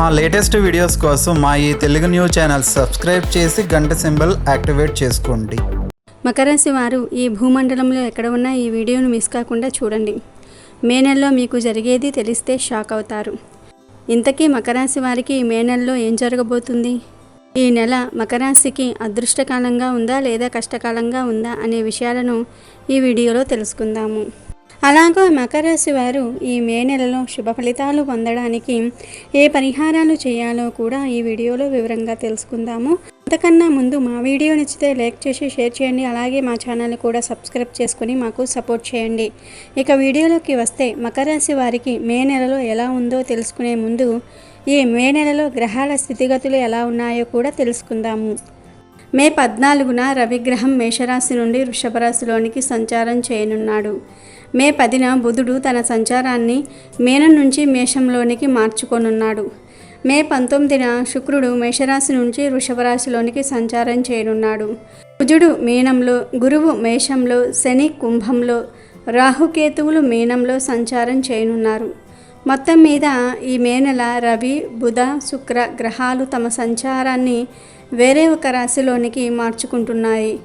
మా latest videos కోసం మా ఈ తెలుగు న్యూస్ ఛానల్ సబ్స్క్రైబ్ చేసి గంట సింబల్ యాక్టివేట్ చేసుకోండి. మకర రాశి వారు ఈ భూమండలంలో ఎక్కడ ఉన్నా ఈ వీడియోను మిస్ కాకుండా చూడండి. మే నెలలో మీకు జరిగేది తెలిస్తే షాక్ అవుతారు. ఇంతకీ మకర రాశి వారికి ఈ మే నెలలో ఏం జరగబోతుంది? ఈ నెల మకర రాశికి అదృష్టకాలంగా ఉందా లేదా కష్టకాలంగా ఉందా అనే విషయాలను ఈ వీడియోలో తెలుసుకుందాము. అలాగే మకర రాశి వారు ఈ మే నెలలో శుభ ఫలితాలు పొందడానికి ఏ పరిహారాలు చేయాలో కూడా ఈ వీడియోలో వివరంగా తెలుసుకుందాము. అంతకన్నా ముందు మా వీడియో నచ్చితే లైక్ చేసి షేర్ చేయండి. అలాగే మా ఛానల్ కూడా సబ్స్క్రైబ్ చేసుకుని మాకు సపోర్ట్ చేయండి. ఇక వీడియోలోకి వస్తే మకర రాశి వారికి మే నెలలో ఎలా ఉందో తెలుసుకునే ముందు ఈ మే నెలలో గ్రహాల స్థితిగతులు ఎలా ఉన్నాయో కూడా తెలుసుకుందాము. మే పద్నాలుగున రవిగ్రహం మేషరాశి నుండి వృషభరాశిలోనికి సంచారం చేయనున్నాడు. మే పదిన బుధుడు తన సంచారాన్ని మేనం నుంచి మేషంలోనికి మార్చుకొనున్నాడు. మే పంతొమ్మిదిన శుక్రుడు మేషరాశి నుంచి వృషభరాశిలోనికి సంచారం చేయనున్నాడు. కుజుడు మీనంలో గురువు మేషంలో శని కుంభంలో రాహుకేతువులు మీనంలో సంచారం చేయనున్నారు. మొత్తం మీద ఈ మే నెల రవి బుధ శుక్ర గ్రహాలు తమ సంచారాన్ని వేరే ఒక రాశిలోనికి మార్చుకుంటున్నాయి.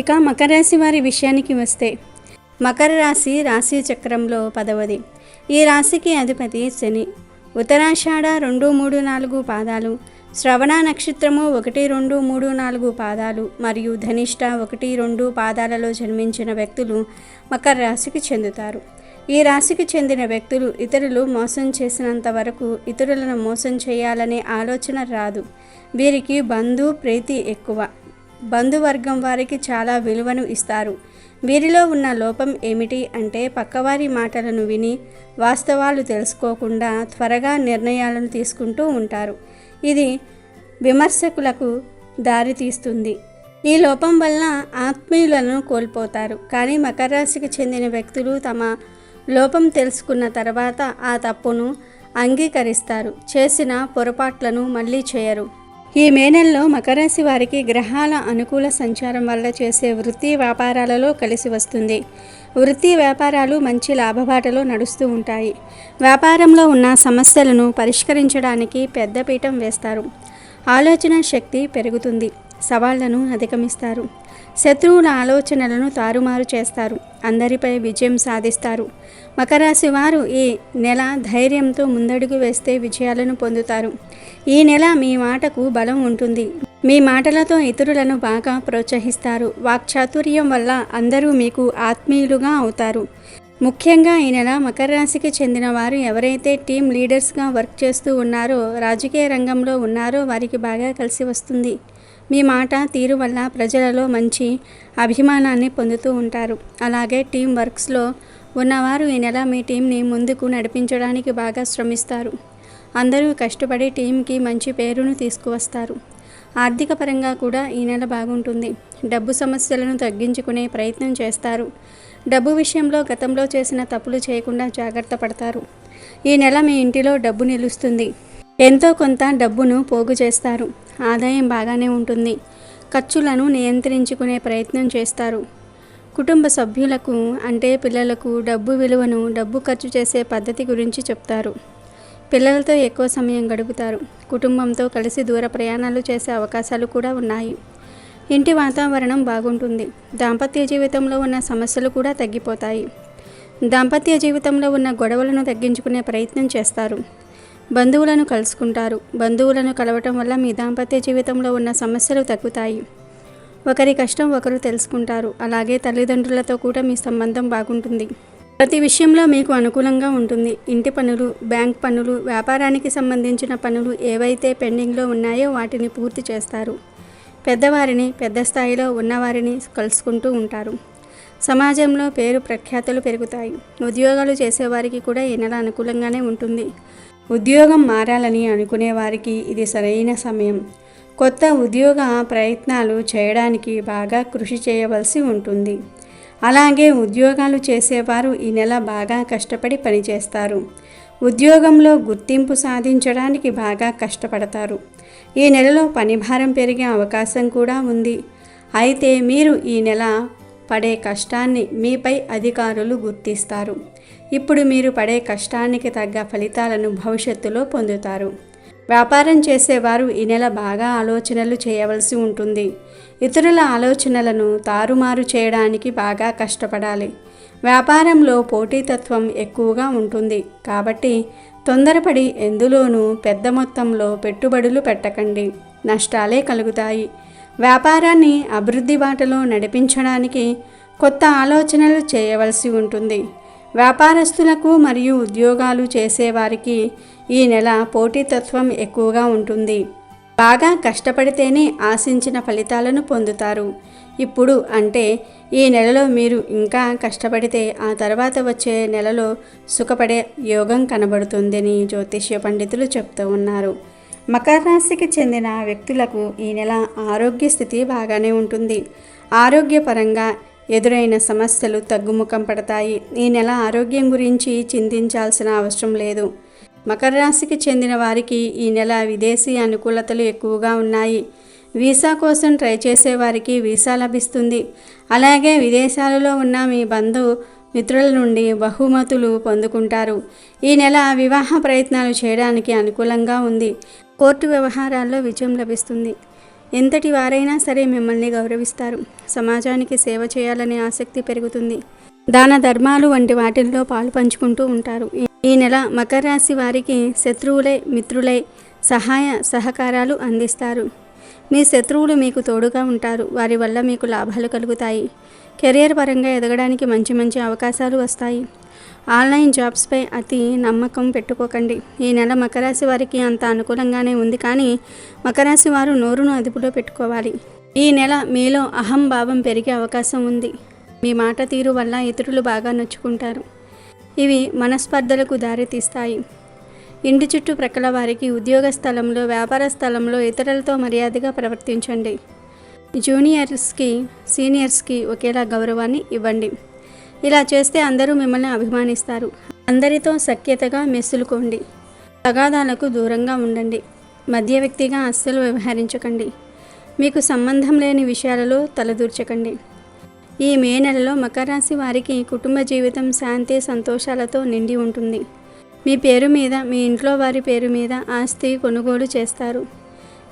ఇక మకర రాశి వారి విషయానికి వస్తే మకర రాశి రాశి చక్రంలో పదవది. ఈ రాశికి అధిపతి శని. ఉత్తరాషాఢ రెండు మూడు నాలుగు పాదాలు శ్రవణ నక్షత్రము ఒకటి రెండు మూడు నాలుగు పాదాలు మరియు ధనిష్ట ఒకటి రెండు పాదాలలో జన్మించిన వ్యక్తులు మకర రాశికి చెందుతారు. ఈ రాశికి చెందిన వ్యక్తులు ఇతరులు మోసం చేసినంత వరకు ఇతరులను మోసం చేయాలనే ఆలోచన రాదు. వీరికి బంధు ప్రీతి ఎక్కువ. బంధువర్గం వారికి చాలా విలువను ఇస్తారు. వీరిలో ఉన్న లోపం ఏమిటి అంటే పక్కవారి మాటలను విని వాస్తవాలు తెలుసుకోకుండా త్వరగా నిర్ణయాలను తీసుకుంటూ ఉంటారు. ఇది విమర్శకులకు దారితీస్తుంది ఈ లోపం వల్ల ఆత్మీయులను కోల్పోతారు. కానీ మకర రాశికి చెందిన వ్యక్తులు తమ లోపం తెలుసుకున్న తర్వాత ఆ తప్పును అంగీకరిస్తారు. చేసిన పొరపాట్లను మళ్ళీ చేయరు. ఈ మే నెలలో మకరాశి వారికి గ్రహాల అనుకూల సంచారం వల్ల చేసే వృత్తి వ్యాపారాలలో కలిసి వస్తుంది. వృత్తి వ్యాపారాలు మంచి లాభబాటలో నడుస్తూ ఉంటాయి. వ్యాపారంలో ఉన్న సమస్యలను పరిష్కరించడానికి పెద్దపీఠం వేస్తారు. ఆలోచన శక్తి పెరుగుతుంది. సవాళ్ళను అధిగమిస్తారు. శత్రువుల ఆలోచనలను తారుమారు చేస్తారు. అందరిపై విజయం సాధిస్తారు. మకరాశి వారు ఈ నెల ధైర్యంతో ముందడుగు వేస్తే విజయాలను పొందుతారు. ఈ నెల మీ మాటకు బలం ఉంటుంది. మీ మాటలతో ఇతరులను బాగా ప్రోత్సహిస్తారు. వాక్చాతుర్యం వల్ల అందరూ మీకు ఆత్మీయులుగా అవుతారు. ముఖ్యంగా ఈ నెల మకర రాశికి చెందిన వారు ఎవరైతే టీం లీడర్స్గా వర్క్ చేస్తూ ఉన్నారో రాజకీయ రంగంలో ఉన్నారో వారికి బాగా కలిసి వస్తుంది. మీ మాట తీరు వల్ల ప్రజలలో మంచి అభిమానాన్ని పొందుతూ ఉంటారు. అలాగే టీం వర్క్స్లో ఉన్నవారు ఈ నెల మీ టీంని ముందుకు నడిపించడానికి బాగా శ్రమిస్తారు. అందరూ కష్టపడి టీంకి మంచి పేరును తీసుకువస్తారు. ఆర్థిక పరంగా కూడా ఈ నెల బాగుంటుంది. డబ్బు సమస్యలను తగ్గించుకునే ప్రయత్నం చేస్తారు. డబ్బు విషయంలో గతంలో చేసిన తప్పులు చేయకుండా జాగ్రత్త పడతారు. ఈ నెల మీ ఇంటిలో డబ్బు నిలుస్తుంది. ఎంతో కొంత డబ్బును పోగు చేస్తారు. ఆదాయం బాగానే ఉంటుంది. ఖర్చులను నియంత్రించుకునే ప్రయత్నం చేస్తారు. కుటుంబ సభ్యులకు అంటే పిల్లలకు డబ్బు విలువను డబ్బు ఖర్చు చేసే పద్ధతి గురించి చెప్తారు. పిల్లలతో ఎక్కువ సమయం గడుపుతారు. కుటుంబంతో కలిసి దూర ప్రయాణాలు చేసే అవకాశాలు కూడా ఉన్నాయి. ఇంటి వాతావరణం బాగుంటుంది. దాంపత్య జీవితంలో ఉన్న సమస్యలు కూడా తగ్గిపోతాయి. దాంపత్య జీవితంలో ఉన్న గొడవలను తగ్గించుకునే ప్రయత్నం చేస్తారు. బంధువులను కలుసుకుంటారు. బంధువులను కలవటం వల్ల మీ దాంపత్య జీవితంలో ఉన్న సమస్యలు తగ్గుతాయి. ఒకరి కష్టం ఒకరు తెలుసుకుంటారు. అలాగే తల్లిదండ్రులతో కూడా మీ సంబంధం బాగుంటుంది. ప్రతి విషయంలో మీకు అనుకూలంగా ఉంటుంది. ఇంటి పనులు బ్యాంక్ పనులు వ్యాపారానికి సంబంధించిన పనులు ఏవైతే పెండింగ్లో ఉన్నాయో వాటిని పూర్తి చేస్తారు. పెద్దవారిని పెద్ద స్థాయిలో ఉన్నవారిని కలుసుకుంటూ ఉంటారు. సమాజంలో పేరు ప్రఖ్యాతులు పెరుగుతాయి. ఉద్యోగాలు చేసేవారికి కూడా ఈ నెల అనుకూలంగానే ఉంటుంది. ఉద్యోగం మారాలని అనుకునే వారికి ఇది సరైన సమయం. కొత్త ఉద్యోగ ప్రయత్నాలు చేయడానికి బాగా కృషి చేయవలసి ఉంటుంది. అలాగే ఉద్యోగాలు చేసేవారు ఈ నెల బాగా కష్టపడి పనిచేస్తారు. ఉద్యోగంలో గుర్తింపు సాధించడానికి బాగా కష్టపడతారు. ఈ నెలలో పనిభారం పెరిగే అవకాశం కూడా ఉంది. అయితే మీరు ఈ నెల పడే కష్టాన్ని మీపై అధికారులు గుర్తిస్తారు. ఇప్పుడు మీరు పడే కష్టానికి తగ్గ ఫలితాలను భవిష్యత్తులో పొందుతారు. వ్యాపారం చేసేవారు ఈ నెల బాగా ఆలోచనలు చేయవలసి ఉంటుంది. ఇతరుల ఆలోచనలను తారుమారు చేయడానికి బాగా కష్టపడాలి. వ్యాపారంలో పోటీతత్వం ఎక్కువగా ఉంటుంది. కాబట్టి తొందరపడి ఎందులోనూ పెద్ద మొత్తంలో పెట్టుబడులు పెట్టకండి. నష్టాలే కలుగుతాయి. వ్యాపారాన్ని అభివృద్ధి బాటలో నడిపించడానికి కొత్త ఆలోచనలు చేయవలసి ఉంటుంది. వ్యాపారస్తులకు మరియు ఉద్యోగాలు చేసేవారికి ఈ నెల పోటీతత్వం ఎక్కువగా ఉంటుంది. బాగా కష్టపడితేనే ఆశించిన ఫలితాలను పొందుతారు. ఇప్పుడు అంటే ఈ నెలలో మీరు ఇంకా కష్టపడితే ఆ తర్వాత వచ్చే నెలలో సుఖపడే యోగం కనబడుతుందని జ్యోతిష్య పండితులు చెప్తూ ఉన్నారు. మకర రాశికి చెందిన వ్యక్తులకు ఈ నెల ఆరోగ్య స్థితి బాగానే ఉంటుంది. ఆరోగ్యపరంగా ఎదురైన సమస్యలు తగ్గుముఖం పడతాయి. ఈ నెల ఆరోగ్యం గురించి చింతించాల్సిన అవసరం లేదు. మకర రాశికి చెందిన వారికి ఈ నెల విదేశీ అనుకూలతలు ఎక్కువగా ఉన్నాయి. వీసా కోసం ట్రై చేసే వారికి వీసా లభిస్తుంది. అలాగే విదేశాలలో ఉన్న మీ బంధు మిత్రుల నుండి బహుమతులు పొందుకుంటారు. ఈ నెల వివాహ ప్రయత్నాలు చేయడానికి అనుకూలంగా ఉంది. కోర్టు వ్యవహారాల్లో విజయం లభిస్తుంది. ఎంతటి వారైనా సరే మిమ్మల్ని గౌరవిస్తారు. సమాజానికి సేవ చేయాలనే ఆసక్తి పెరుగుతుంది. దాన ధర్మాలు వంటి వాటిల్లో పాలు పంచుకుంటూ ఉంటారు. ఈ- నెల మకర రాశి వారికి శత్రువులే మిత్రులై సహాయ సహకారాలు అందిస్తారు. మీ శత్రువులు మీకు తోడుగా ఉంటారు. వారి వల్ల మీకు లాభాలు కలుగుతాయి. కెరియర్ పరంగా ఎదగడానికి మంచి మంచి అవకాశాలు వస్తాయి. ఆన్లైన్ జాబ్స్పై అతి నమ్మకం పెట్టుకోకండి. ఈ నెల మకరాశి వారికి అంత అనుకూలంగానే ఉంది కానీ మకరాశి వారు నోరును అదుపులో పెట్టుకోవాలి. ఈ నెల మీలో అహం భావం పెరిగే అవకాశం ఉంది. మీ మాట తీరు వల్ల ఇతరులు బాగా నొచ్చుకుంటారు. ఇవి మనస్పర్ధలకు దారితీస్తాయి. ఇంటి చుట్టూ ప్రక్కల వారికి ఉద్యోగ స్థలంలో వ్యాపార స్థలంలో ఇతరులతో మర్యాదగా ప్రవర్తించండి. జూనియర్స్కి సీనియర్స్కి ఒకేలా గౌరవాన్ని ఇవ్వండి. ఇలా చేస్తే అందరూ మిమ్మల్ని అభిమానిస్తారు. అందరితో సఖ్యతగా మెసులుకోండి. తగాదాలకు దూరంగా ఉండండి. మధ్య వ్యక్తిగా అస్సలు వ్యవహరించకండి. మీకు సంబంధం లేని విషయాలలో తలదూర్చకండి. ఈ మే నెలలో మకర రాశి వారికి కుటుంబ జీవితం శాంతి సంతోషాలతో నిండి ఉంటుంది. మీ పేరు మీద మీ ఇంట్లో వారి పేరు మీద ఆస్తి కొనుగోలు చేస్తారు.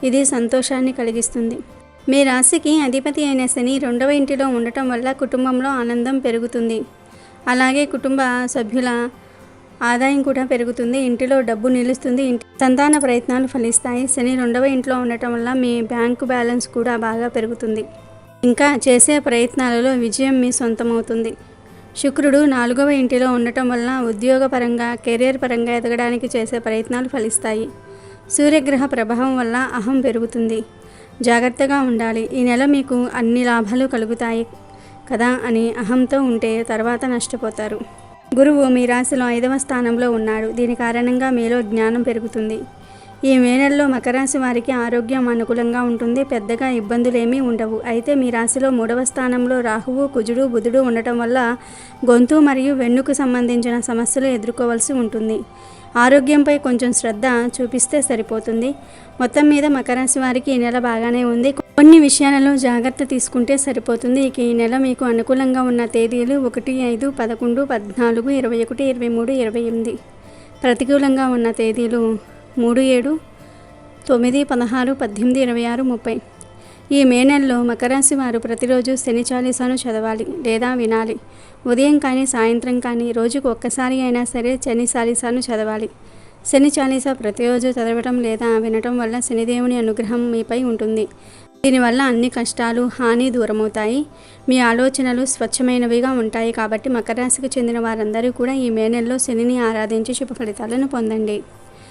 ఇది సంతోషాన్ని కలిగిస్తుంది. మీ రాశికి అధిపతి అయిన శని రెండవ ఇంటిలో ఉండటం వల్ల కుటుంబంలో ఆనందం పెరుగుతుంది. అలాగే కుటుంబ సభ్యుల ఆదాయం కూడా పెరుగుతుంది. ఇంటిలో డబ్బు నిలుస్తుంది. ఇంటి సంతాన ప్రయత్నాలు ఫలిస్తాయి. శని రెండవ ఇంట్లో ఉండటం వల్ల మీ బ్యాంకు బ్యాలెన్స్ కూడా బాగా పెరుగుతుంది. ఇంకా చేసే ప్రయత్నాలలో విజయం మీ సొంతమవుతుంది. శుక్రుడు నాలుగవ ఇంటిలో ఉండటం వలన ఉద్యోగపరంగా కెరీర్ పరంగా ఎదగడానికి చేసే ప్రయత్నాలు ఫలిస్తాయి. సూర్యగ్రహ ప్రభావం వల్ల అహం పెరుగుతుంది. జాగ్రత్తగా ఉండాలి. ఈ నెల మీకు అన్ని లాభాలు కలుగుతాయి కదా అని అహంతో ఉంటే తర్వాత నష్టపోతారు. గురువు మీ రాశిలో ఐదవ స్థానంలో ఉన్నాడు. దీని కారణంగా మీలో జ్ఞానం పెరుగుతుంది. ఈ మే నెలలో మకరాశి వారికి ఆరోగ్యం అనుకూలంగా ఉంటుంది. పెద్దగా ఇబ్బందులేమీ ఉండవు. అయితే మీ రాశిలో మూడవ స్థానంలో రాహువు కుజుడు బుధుడు ఉండటం వల్ల గొంతు మరియు వెన్నుకు సంబంధించిన సమస్యలు ఎదుర్కోవాల్సి ఉంటుంది. ఆరోగ్యంపై కొంచెం శ్రద్ధ చూపిస్తే సరిపోతుంది. మొత్తం మీద మకర వారికి ఈ నెల బాగానే ఉంది. కొన్ని విషయాలలో జాగ్రత్త తీసుకుంటే సరిపోతుంది. ఇక ఈ నెల మీకు అనుకూలంగా ఉన్న తేదీలు ఒకటి ఐదు పదకొండు పద్నాలుగు ఇరవై ఒకటి ఇరవై మూడు ఇరవై ఎనిమిది. ప్రతికూలంగా ఉన్న తేదీలు మూడు ఏడు తొమ్మిది పదహారు పద్దెనిమిది ఇరవై ఆరు ముప్పై. ఈ మే నెలలో మకరాశి వారు ప్రతిరోజు శని చాలీసాను చదవాలి లేదా వినాలి. ఉదయం కానీ సాయంత్రం కానీ రోజుకు ఒక్కసారి అయినా సరే శని చాలీసాను చదవాలి. శని చాలీసా ప్రతిరోజు చదవటం లేదా వినటం వల్ల శనిదేవుని అనుగ్రహం మీపై ఉంటుంది. దీనివల్ల అన్ని కష్టాలు హాని దూరమవుతాయి. మీ ఆలోచనలు స్వచ్ఛమైనవిగా ఉంటాయి కాబట్టి మకర రాశికి చెందిన వారందరూ కూడా ఈ మే నెలలో శనిని ఆరాధించి శుభ ఫలితాలను పొందండి.